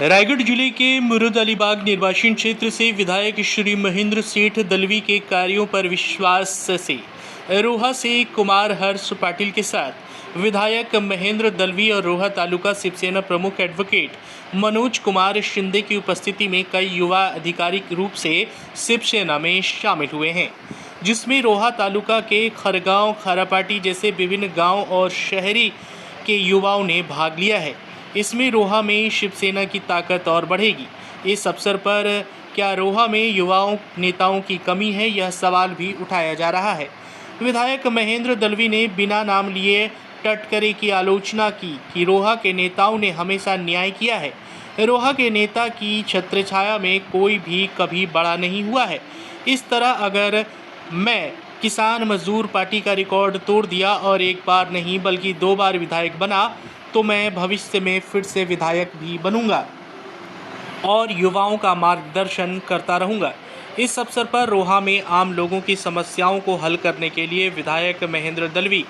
रायगढ़ ज़िले के मुरुद अलीबाग निर्वाचन क्षेत्र से विधायक श्री महेंद्र सेठ दलवी के कार्यों पर विश्वास से रोहा से कुमार हर्ष पाटिल के साथ विधायक महेंद्र दलवी और रोहा तालुका शिवसेना प्रमुख एडवोकेट मनोज कुमार शिंदे की उपस्थिति में कई युवा आधिकारिक रूप से शिवसेना में शामिल हुए हैं, जिसमें रोहा तालुका के खरगांव, खारापाटी जैसे विभिन्न गाँव और शहरी के युवाओं ने भाग लिया है। इसमें रोहा में शिवसेना की ताकत और बढ़ेगी। इस अवसर पर क्या रोहा में युवाओं, नेताओं की कमी है, यह सवाल भी उठाया जा रहा है। विधायक महेंद्र दलवी ने बिना नाम लिए टटकरे की आलोचना की कि रोहा के नेताओं ने हमेशा न्याय किया है। रोहा के नेता की छत्रछाया में कोई भी कभी बड़ा नहीं हुआ है। इस तरह अगर मैं किसान मजदूर पार्टी का रिकॉर्ड तोड़ दिया और एक बार नहीं, बल्कि दो बार विधायक बना तो मैं भविष्य में फिर से विधायक भी बनूँगा और युवाओं का मार्गदर्शन करता रहूँगा। इस अवसर पर रोहा में आम लोगों की समस्याओं को हल करने के लिए विधायक महेंद्र दलवी,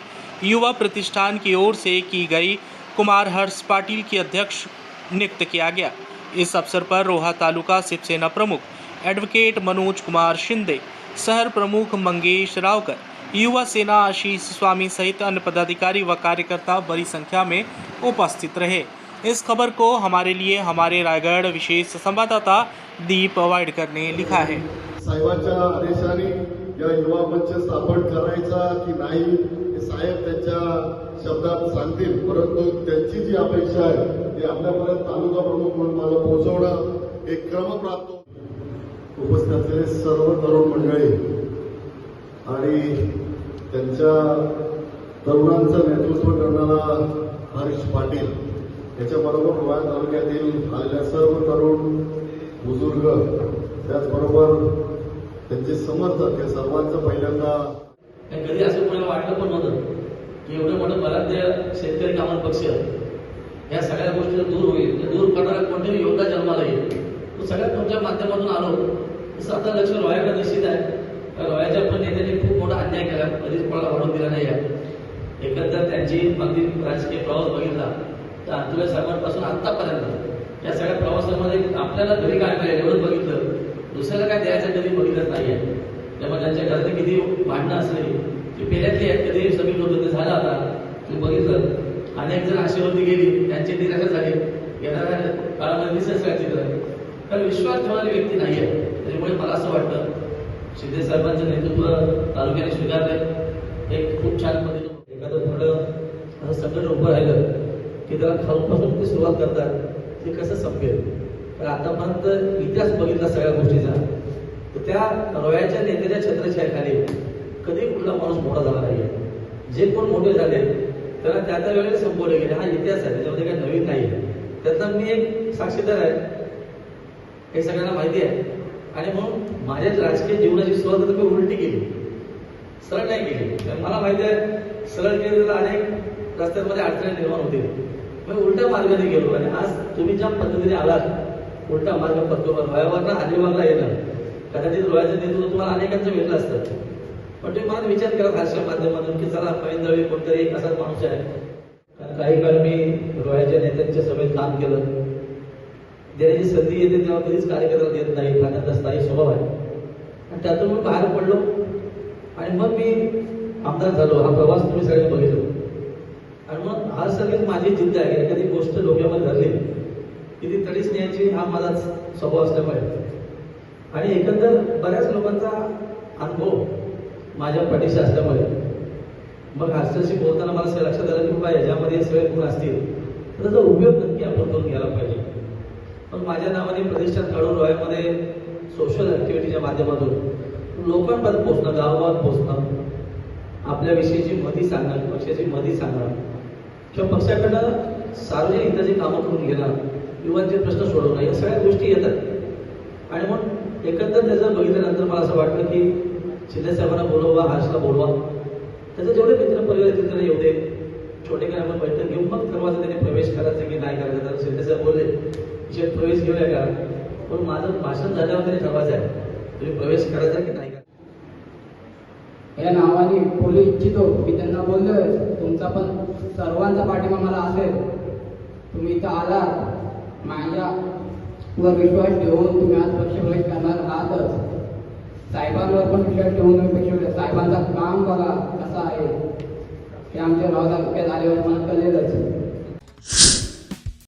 युवा प्रतिष्ठान की ओर से की गई कुमार हर्ष पाटिल की अध्यक्ष नियुक्त किया गया। इस अवसर पर रोहा तालुका शिवसेना प्रमुख एडवोकेट मनोज कुमार शिंदे शहर प्रमुख मंगेश रावकर, युवा सेना आशीष स्वामी सहित अन्य पदाधिकारी व कार्यकर्ता बड़ी संख्या में उपस्थित रहे। इस खबर को हमारे लिए हमारे रायगढ़ विशेष संवाददाता दीप वाइडकर ने लिखा है। या युवा मंच स्थापन करायचा की नाही, हे साहेब त्यांच्या शब्दात सांगतील. परंतु त्यांची जी अपेक्षा आहे, ती आपल्यापर्यंत तालुका प्रमुख म्हणून मला पोहोचवणं एक क्रमप्राप्त उपस्थित असलेले सर्व तरुण मंडळी आणि त्यांच्या तरुणांचं नेतृत्व करणारा हरीश पाटील याच्याबरोबर गोवा तालुक्यातील आलेल्या सर्व तरुण बुजुर्ग त्याचबरोबर त्यांचे समर्थक या सर्वांचं पहिल्यांदा कधी असं कोणाला वाटलं पण नव्हतं की एवढं मोठं बलाढ्य शेतकरी कामन पक्ष या सगळ्या गोष्टी दूर होईल. दूर करणारा कोणतेही योद्धा जन्माला येईल. तो सगळ्यात तुमच्या माध्यमातून आलो. तसं आता लक्ष रॉयाकडे निश्चित आहे. रॉयाच्या पण नेत्यांनी खूप मोठा अन्याय केला. कधीच कोणाला वाढवून दिला नाही आहे. एकंदर त्यांची अगदी राजकीय प्रवास बघितला. तर अंतुल्या साहेबांपासून आत्तापर्यंत या सगळ्या प्रवासामध्ये आपल्याला घरी काय मिळेल एवढं बघितलं. दुसऱ्याला काय द्यायचं कधी बघितलं नाही आहे त्यामुळे त्यांच्या घरात किती भांडणं असली ती पेल्यातली आहेत कधी सगळी लोक ते झालं आता तुम्ही बघितलं. अनेक जण आशीर्वादी गेली त्यांची निराशा झाली. येणाऱ्या काळामध्ये दिसत काय चित्र विश्वास ठेवणारी व्यक्ती नाही आहे त्याच्यामुळे मला असं वाटतं शिंदे साहेबांचं नेतृत्व तालुक्याने स्वीकारले एक खूप छान पद्धतीनं एखादं थोडं असं संकट उभं राहिलं की त्याला खालूपासून ते सुरुवात करतात ते कसं संपेल? तर आतापर्यंत इतिहास बघितला सगळ्या गोष्टीचा. तर त्या रोयाच्या नेत्याच्या छत्रछायाखाली कधी कुठला माणूस मोठा झाला नाही जे कोण मोठे झाले त्यांना त्या त्या वेळेला संपवले गेले. हा इतिहास आहे त्याच्यामध्ये काही नवीन नाही आहे त्यातला मी एक साक्षीदार आहे. हे सगळ्यांना माहिती आहे. आणि म्हणून माझ्या राजकीय जीवनाची सुरुवात तर मी उलटी केली. सरळ नाही केली. कारण मला माहिती आहे सरळ केली तर अनेक रस्त्यांमध्ये अडचणी निर्माण होतील. मी उलट्या मार्गाने गेलो आणि आज तुम्ही ज्या पद्धतीने आलात उलटा मार्ग पत्तो रोयावरनं अलिबागला येणं कदाचित रोयाचं नेतृत्व तुम्हाला अनेकांचं भेटलं असतं. पण तुम्ही मला विचार केला खासच्या माध्यमातून की चला पैंदळी कोणतरी एक असाच माणूस आहे. कारण काही काळ मी रोयाच्या नेत्यांच्या सभेत काम केलं. देण्याची संधी येते तेव्हा कधीच कार्यक्रम देत नाही. खात्यात स्थायी स्वभाव आहे. आणि त्यातून मी बाहेर पडलो. आणि मग मी आमदार झालो. हा प्रवास तुम्ही सगळे बघितलो. आणि मग हा सगळ्यात माझी जिद्द आहे. एखादी गोष्ट डोक्यामध्ये धरली की ती तडीच न्यायची हा माझा स्वभाव असल्यामुळे. आणि एकंदर बऱ्याच लोकांचा अनुभव माझ्या पाठीशी असल्यामुळे. मग हास्याशी बोलताना मला असं लक्षात आलं की बाबा याच्यामध्ये सगळे गुण असतील. तर त्याचा उपयोग नक्की आपण करून घ्यायला पाहिजे. माझ्या नावाने प्रतिष्ठान काढून रॉयमध्ये सोशल ऍक्टिव्हिटीच्या माध्यमातून लोकांपर्यंत पोहोचणं गावात पोहोचणं आपल्याविषयीची मती सांगणं पक्षाची मती सांगणं. किंवा पक्षाकडनं सार्वजनिक हिताची कामं करून घेणं युवांचे प्रश्न सोडवणं या सगळ्या गोष्टी येतात. आणि मग एकंदर त्याचं बघितल्यानंतर मला असं वाटलं की शिंदे साहेबांना बोलवा हर्षला बोलवा. त्याचे जेवढे मित्र परिवार येतील येऊ दे. छोटे काय आपण बैठक घेऊन मग सर्वांचा त्याने प्रवेश करायचा की नाही करायचा तर शिंदे साहेब बोलले विषय प्रवेश घेऊया का? पण माझं भाषण झाल्यावर तरी ठरवायचं आहे तुम्ही प्रवेश करायचा की नाही करायचा या नावाने बोलू इच्छितो. मी त्यांना बोललोय तुमचा पण सर्वांचा पाठिंबा मला असेल. तुम्ही इथं आलात. माझ्यावर विश्वास ठेवून तुम्ही आज पक्षप्रवेश करणार आहातच. साहेबांवर पण विश्वास ठेवून तुम्ही पक्षप्रवेश साहेबांचं काम बघा कसं आहे. ते आमच्या गावात झाल्यावर मला कळलेलंच